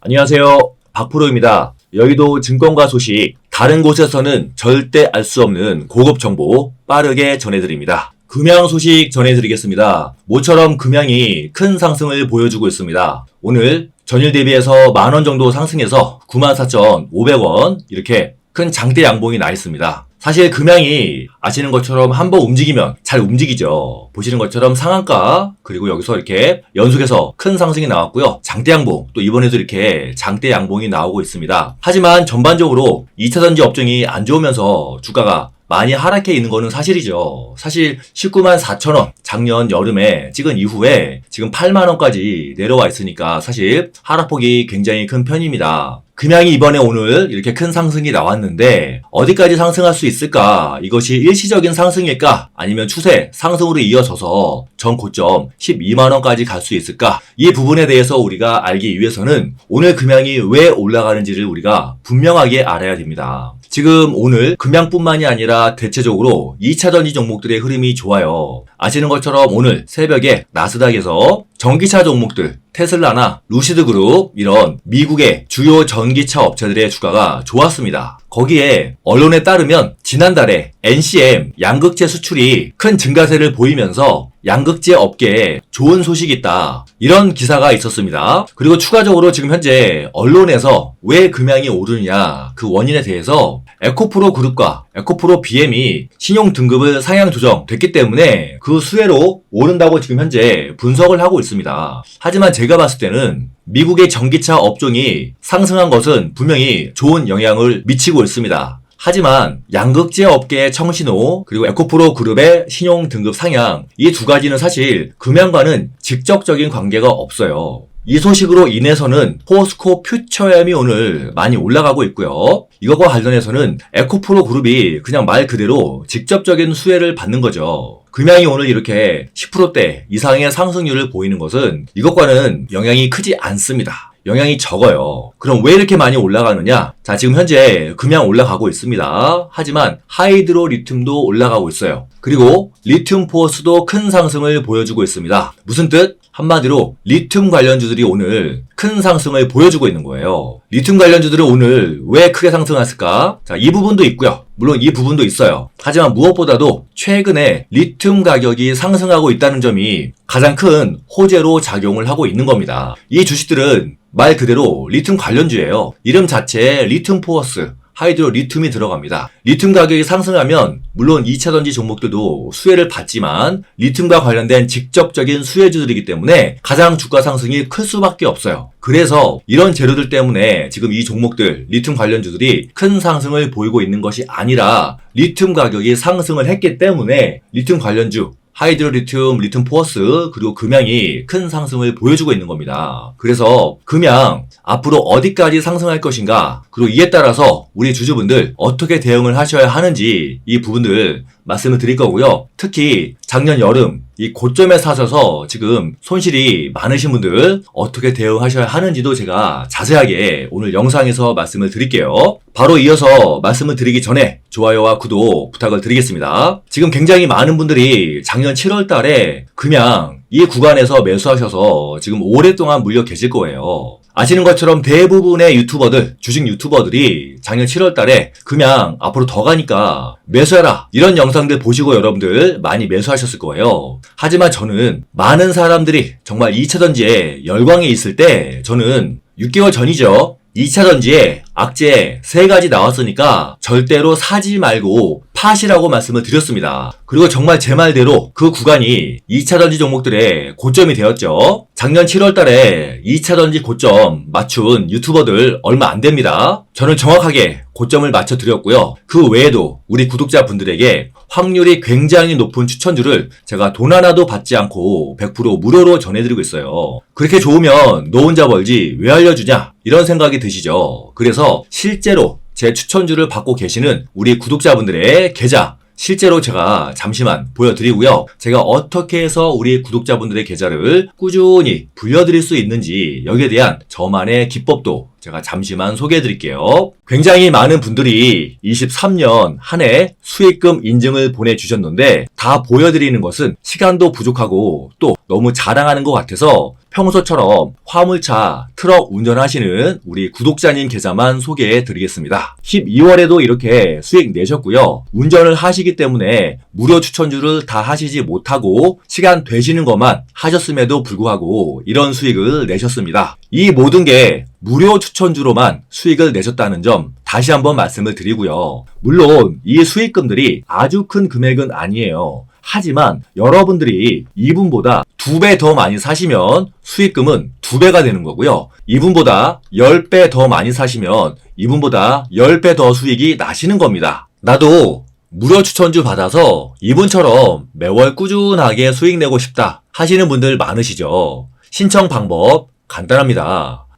안녕하세요. 박프로입니다. 여의도 증권가 소식, 다른 곳에서는 절대 알 수 없는 고급 정보 빠르게 전해드립니다. 금양 소식 전해드리겠습니다. 모처럼 금양이 큰 상승을 보여주고 있습니다. 오늘 전일 대비해서 만원 정도 상승해서 94,500원 이렇게 큰 장대 양봉이 나 있습니다. 사실 금양이 아시는 것처럼 한번 움직이면 잘 움직이죠. 보시는 것처럼 상한가 그리고 여기서 이렇게 연속해서 큰 상승이 나왔고요. 장대 양봉 또 이번에도 이렇게 장대 양봉이 나오고 있습니다. 하지만 전반적으로 2차전지 업종이 안 좋으면서 주가가 많이 하락해 있는 거는 사실이죠. 사실 19만 4천 원 작년 여름에 찍은 이후에 지금 8만 원까지 내려와 있으니까 사실 하락폭이 굉장히 큰 편입니다. 금양이 이번에 오늘 이렇게 큰 상승이 나왔는데 어디까지 상승할 수 있을까? 이것이 일시적인 상승일까? 아니면 추세 상승으로 이어져서 전 고점 12만 원까지 갈 수 있을까? 이 부분에 대해서 우리가 알기 위해서는 오늘 금양이 왜 올라가는지를 우리가 분명하게 알아야 됩니다. 지금 오늘 금양뿐만이 아니라 대체적으로 2차 전지 종목들의 흐름이 좋아요. 아시는 것처럼 오늘 새벽에 나스닥에서 전기차 종목들 테슬라나 루시드 그룹 이런 미국의 주요 전기차 업체들의 주가가 좋았습니다. 거기에 언론에 따르면 지난달에 NCM 양극재 수출이 큰 증가세를 보이면서 양극재 업계에 좋은 소식이 있다. 이런 기사가 있었습니다. 그리고 추가적으로 지금 현재 언론에서 왜 금양이 오르냐 그 원인에 대해서 에코프로 그룹과 에코프로 BM이 신용 등급을 상향 조정됐기 때문에 그 수혜로 오른다고 지금 현재 분석을 하고 있습니다. 하지만 제가 봤을 때는 미국의 전기차 업종이 상승한 것은 분명히 좋은 영향을 미치고 있습니다. 하지만 양극재 업계의 청신호 그리고 에코프로 그룹의 신용 등급 상향 이 두 가지는 사실 금양과는 직접적인 관계가 없어요. 이 소식으로 인해서는 포스코 퓨처엠이 오늘 많이 올라가고 있고요. 이것과 관련해서는 에코프로 그룹이 그냥 말 그대로 직접적인 수혜를 받는 거죠. 금양이 오늘 이렇게 10%대 이상의 상승률을 보이는 것은 이것과는 영향이 크지 않습니다. 영향이 적어요. 그럼 왜 이렇게 많이 올라가느냐? 자, 지금 현재 금양 올라가고 있습니다. 하지만 하이드로 리튬도 올라가고 있어요. 그리고 리튬 포스도 큰 상승을 보여주고 있습니다. 무슨 뜻? 한마디로 리튬 관련주들이 오늘 큰 상승을 보여주고 있는 거예요. 리튬 관련주들은 오늘 왜 크게 상승했을까? 자, 이 부분도 있고요. 물론 이 부분도 있어요. 하지만 무엇보다도 최근에 리튬 가격이 상승하고 있다는 점이 가장 큰 호재로 작용을 하고 있는 겁니다. 이 주식들은 말 그대로 리튬 관련주예요. 이름 자체에 리튬 포어스, 하이드로 리튬이 들어갑니다. 리튬 가격이 상승하면 물론 2차 전지 종목들도 수혜를 받지만 리튬과 관련된 직접적인 수혜주들이기 때문에 가장 주가 상승이 클 수밖에 없어요. 그래서 이런 재료들 때문에 지금 이 종목들 리튬 관련주들이 큰 상승을 보이고 있는 것이 아니라 리튬 가격이 상승을 했기 때문에 리튬 관련주 하이드로 리튬, 리튬 포어스, 그리고 금양이 큰 상승을 보여주고 있는 겁니다. 그래서 금양 앞으로 어디까지 상승할 것인가, 그리고 이에 따라서 우리 주주분들 어떻게 대응을 하셔야 하는지 이 부분들 말씀을 드릴 거고요. 특히 작년 여름 이 고점에 사셔서 지금 손실이 많으신 분들 어떻게 대응하셔야 하는지도 제가 자세하게 오늘 영상에서 말씀을 드릴게요. 바로 이어서 말씀을 드리기 전에 좋아요와 구독 부탁을 드리겠습니다. 지금 굉장히 많은 분들이 작년 7월 달에 그냥 이 구간에서 매수하셔서 지금 오랫동안 물려 계실 거예요. 아시는 것처럼 대부분의 유튜버들, 주식 유튜버들이 작년 7월 달에 그냥 앞으로 더 가니까 매수해라. 이런 영상들 보시고 여러분들 많이 매수하셨을 거예요. 하지만 저는 많은 사람들이 정말 2차 전지에 열광에 있을 때 저는 6개월 전이죠. 2차 전지에 악재 세 가지 나왔으니까 절대로 사지 말고 팟이라고 말씀을 드렸습니다. 그리고 정말 제 말대로 그 구간이 2차 전지 종목들의 고점이 되었죠. 작년 7월 달에 2차 전지 고점 맞춘 유튜버들 얼마 안 됩니다. 저는 정확하게 고점을 맞춰 드렸고요. 그 외에도 우리 구독자분들에게 확률이 굉장히 높은 추천주를 제가 돈 하나도 받지 않고 100% 무료로 전해드리고 있어요. 그렇게 좋으면 너 혼자 벌지 왜 알려주냐? 이런 생각이 드시죠. 그래서 실제로 제 추천주를 받고 계시는 우리 구독자분들의 계좌 실제로 제가 잠시만 보여드리고요. 제가 어떻게 해서 우리 구독자분들의 계좌를 꾸준히 불려드릴 수 있는지 여기에 대한 저만의 기법도 제가 잠시만 소개해 드릴게요. 굉장히 많은 분들이 23년 한 해 수익금 인증을 보내주셨는데 다 보여드리는 것은 시간도 부족하고 또 너무 자랑하는 것 같아서 평소처럼 화물차, 트럭 운전하시는 우리 구독자님 계좌만 소개해 드리겠습니다. 12월에도 이렇게 수익 내셨고요. 운전을 하시기 때문에 무료 추천주를 다 하시지 못하고 시간 되시는 것만 하셨음에도 불구하고 이런 수익을 내셨습니다. 이 모든 게 무료 추천주로만 수익을 내셨다는 점 다시 한번 말씀을 드리고요. 물론 이 수익금들이 아주 큰 금액은 아니에요. 하지만 여러분들이 이분보다 두 배 더 많이 사시면 수익금은 두 배가 되는 거고요. 이분보다 10배 더 많이 사시면 이분보다 10배 더 수익이 나시는 겁니다. 나도 무료 추천주 받아서 이분처럼 매월 꾸준하게 수익 내고 싶다 하시는 분들 많으시죠. 신청 방법 간단합니다.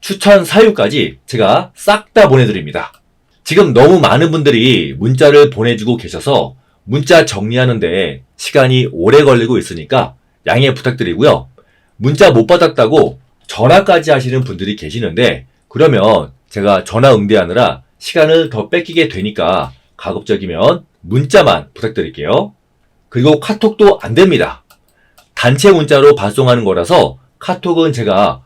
추천 사유까지 제가 싹 다 보내드립니다. 지금 너무 많은 분들이 문자를 보내주고 계셔서 문자 정리하는데 시간이 오래 걸리고 있으니까 양해 부탁드리고요. 문자 못 받았다고 전화까지 하시는 분들이 계시는데 그러면 제가 전화 응대하느라 시간을 더 뺏기게 되니까 가급적이면 문자만 부탁드릴게요. 그리고 카톡도 안 됩니다. 단체 문자로 발송하는 거라서 카톡은 제가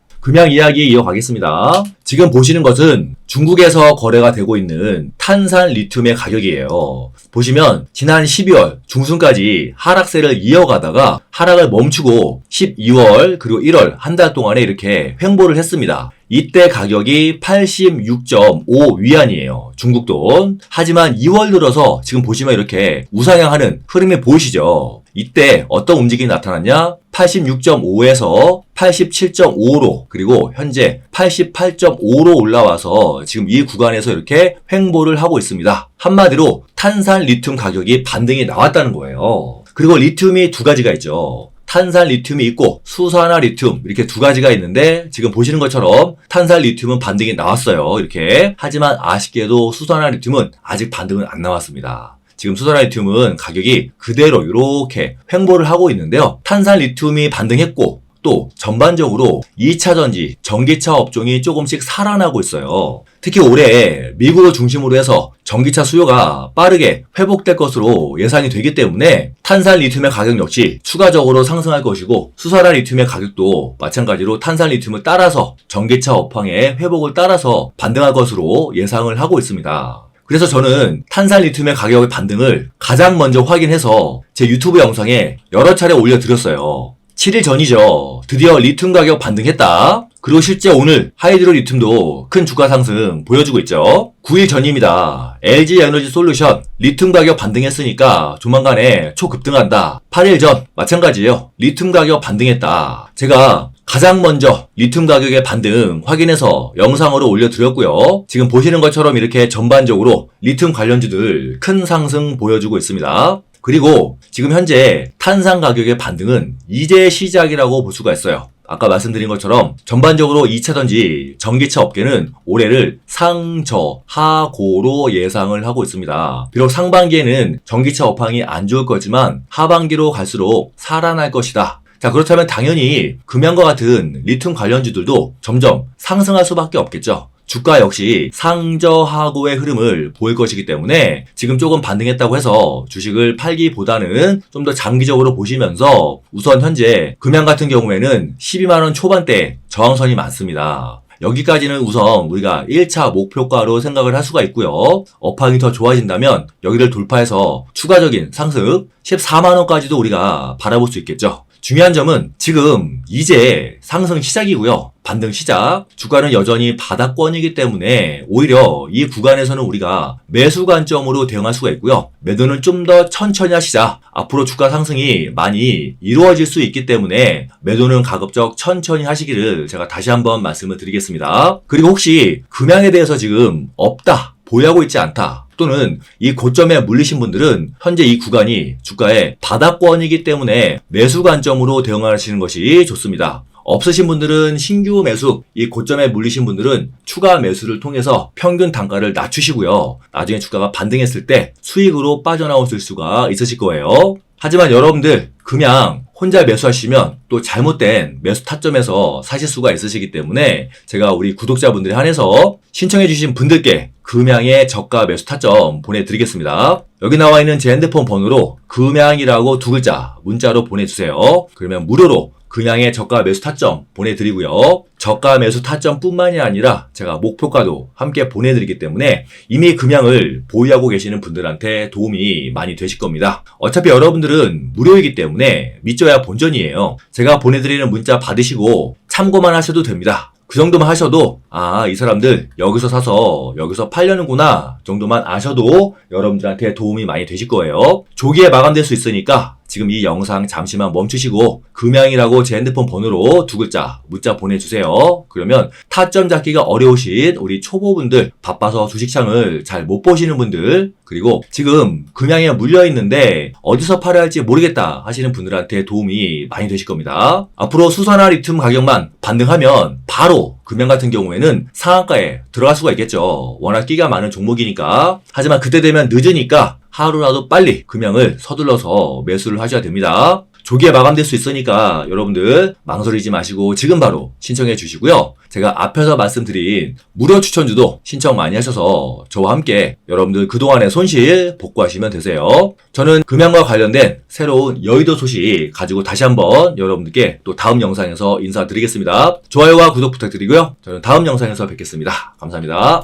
금양 이야기 이어가겠습니다. 지금 보시는 것은 중국에서 거래가 되고 있는 탄산 리튬의 가격이에요. 보시면 지난 12월 중순까지 하락세를 이어가다가 하락을 멈추고 12월 그리고 1월 한 달 동안에 이렇게 횡보를 했습니다. 이때 가격이 86.5 위안이에요. 중국 돈. 하지만 2월 들어서 지금 보시면 이렇게 우상향하는 흐름이 보이시죠? 이때 어떤 움직임이 나타났냐? 86.5에서 87.5로 그리고 현재 88.5로 올라와서 지금 이 구간에서 이렇게 횡보를 하고 있습니다. 한마디로 탄산 리튬 가격이 반등이 나왔다는 거예요. 그리고 리튬이 두 가지가 있죠. 탄산 리튬이 있고 수산화 리튬 이렇게 두 가지가 있는데 지금 보시는 것처럼 탄산 리튬은 반등이 나왔어요. 이렇게 하지만 아쉽게도 수산화 리튬은 아직 반등은 안 나왔습니다. 지금 수산화 리튬은 가격이 그대로 이렇게 횡보를 하고 있는데요. 탄산 리튬이 반등했고 또 전반적으로 2차 전지, 전기차 업종이 조금씩 살아나고 있어요. 특히 올해 미국을 중심으로 해서 전기차 수요가 빠르게 회복될 것으로 예상이 되기 때문에 탄산 리튬의 가격 역시 추가적으로 상승할 것이고 수산화 리튬의 가격도 마찬가지로 탄산 리튬을 따라서 전기차 업황의 회복을 따라서 반등할 것으로 예상을 하고 있습니다. 그래서 저는 탄산 리튬의 가격의 반등을 가장 먼저 확인해서 제 유튜브 영상에 여러 차례 올려드렸어요. 7일 전이죠. 드디어 리튬 가격 반등했다. 그리고 실제 오늘 하이드로 리튬도 큰 주가 상승 보여주고 있죠. 9일 전입니다. LG 에너지 솔루션 리튬 가격 반등했으니까 조만간에 초급등한다. 8일 전 마찬가지예요. 리튬 가격 반등했다. 제가 가장 먼저 리튬 가격의 반등 확인해서 영상으로 올려드렸고요. 지금 보시는 것처럼 이렇게 전반적으로 리튬 관련주들 큰 상승 보여주고 있습니다. 그리고 지금 현재 탄산 가격의 반등은 이제 시작이라고 볼 수가 있어요. 아까 말씀드린 것처럼 전반적으로 2차전지 전기차 업계는 올해를 상저하고로 예상을 하고 있습니다. 비록 상반기에는 전기차 업황이 안 좋을 거지만 하반기로 갈수록 살아날 것이다. 자, 그렇다면 당연히 금연과 같은 리튬 관련주들도 점점 상승할 수밖에 없겠죠. 주가 역시 상저하고의 흐름을 보일 것이기 때문에 지금 조금 반등했다고 해서 주식을 팔기보다는 좀 더 장기적으로 보시면서 우선 현재 금양 같은 경우에는 12만원 초반대 저항선이 많습니다. 여기까지는 우선 우리가 1차 목표가로 생각을 할 수가 있고요. 업황이 더 좋아진다면 여기를 돌파해서 추가적인 상승 14만원까지도 우리가 바라볼 수 있겠죠. 중요한 점은 지금 이제 상승 시작이고요. 반등 시작. 주가는 여전히 바닥권이기 때문에 오히려 이 구간에서는 우리가 매수 관점으로 대응할 수가 있고요. 매도는 좀 더 천천히 하시자. 앞으로 주가 상승이 많이 이루어질 수 있기 때문에 매도는 가급적 천천히 하시기를 제가 다시 한번 말씀을 드리겠습니다. 그리고 혹시 금양에 대해서 지금 없다. 보유하고 있지 않다. 또는 이 고점에 물리신 분들은 현재 이 구간이 주가의 바닥권이기 때문에 매수 관점으로 대응하시는 것이 좋습니다. 없으신 분들은 신규 매수, 이 고점에 물리신 분들은 추가 매수를 통해서 평균 단가를 낮추시고요. 나중에 주가가 반등했을 때 수익으로 빠져나오실 수가 있으실 거예요. 하지만 여러분들 그냥 혼자 매수하시면 또 잘못된 매수 타점에서 사실 수가 있으시기 때문에 제가 우리 구독자분들에 한해서 신청해주신 분들께 금양의 저가 매수 타점 보내드리겠습니다. 여기 나와 있는 제 핸드폰 번호로 금양이라고 두 글자 문자로 보내주세요. 그러면 무료로 금양의 저가 매수 타점 보내드리고요. 저가 매수 타점뿐만이 아니라 제가 목표가도 함께 보내드리기 때문에 이미 금양을 보유하고 계시는 분들한테 도움이 많이 되실 겁니다. 어차피 여러분들은 무료이기 때문에 믿져야 본전이에요. 제가 보내드리는 문자 받으시고 참고만 하셔도 됩니다. 그 정도만 하셔도 아 이 사람들 여기서 사서 여기서 팔려는구나 정도만 아셔도 여러분들한테 도움이 많이 되실 거예요. 조기에 마감될 수 있으니까 지금 이 영상 잠시만 멈추시고 금양이라고 제 핸드폰 번호로 두 글자 문자 보내주세요. 그러면 타점 잡기가 어려우신 우리 초보분들 바빠서 주식창을 잘 못 보시는 분들 그리고 지금 금양에 물려 있는데 어디서 팔아야 할지 모르겠다 하시는 분들한테 도움이 많이 되실 겁니다. 앞으로 수산화 리튬 가격만 반등하면 바로 금양 같은 경우에는 상한가에 들어갈 수가 있겠죠. 워낙 끼가 많은 종목이니까. 하지만 그때 되면 늦으니까 하루라도 빨리 금양을 서둘러서 매수를 하셔야 됩니다. 조기에 마감될 수 있으니까 여러분들 망설이지 마시고 지금 바로 신청해 주시고요. 제가 앞에서 말씀드린 무료 추천주도 신청 많이 하셔서 저와 함께 여러분들 그동안의 손실 복구하시면 되세요. 저는 금양과 관련된 새로운 여의도 소식 가지고 다시 한번 여러분들께 또 다음 영상에서 인사드리겠습니다. 좋아요와 구독 부탁드리고요. 저는 다음 영상에서 뵙겠습니다. 감사합니다.